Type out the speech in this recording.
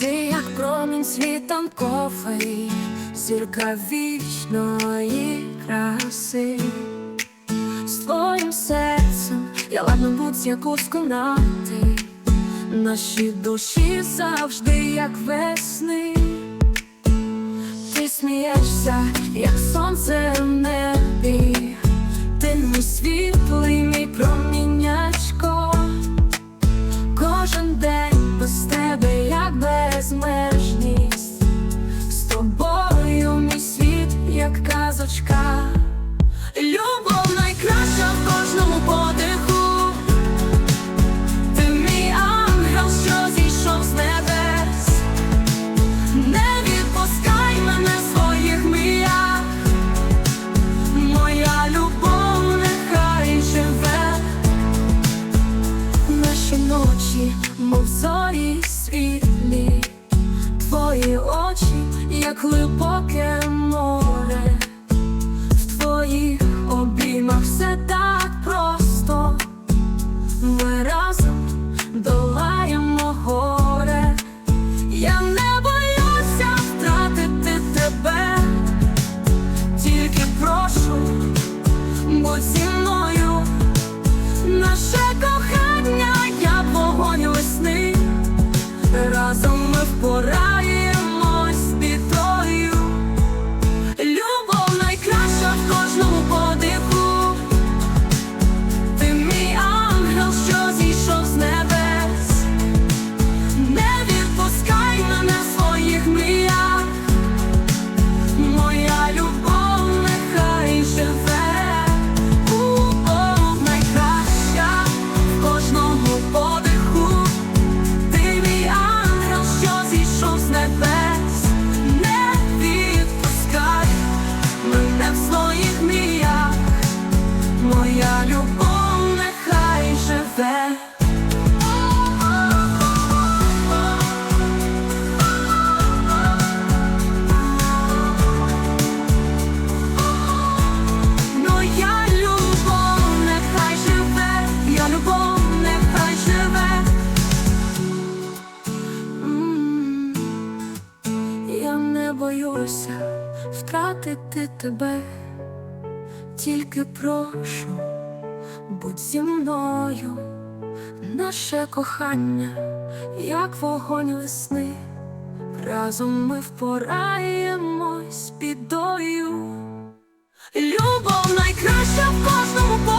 Ти як промінь світанковий, зірка вічної краси, з твоїм серцем я ладно будь-яку сконати, наші душі завжди, як весни, ти смієшся, як сонце в небі, ти мій світ. мов зорі світлі, твої очі, як глибоке море. пора. втратити тебе, тільки прошу, будь зі мною, наше кохання, як вогонь весни, разом ми впораємось бідою. Любов найкраща в кожному.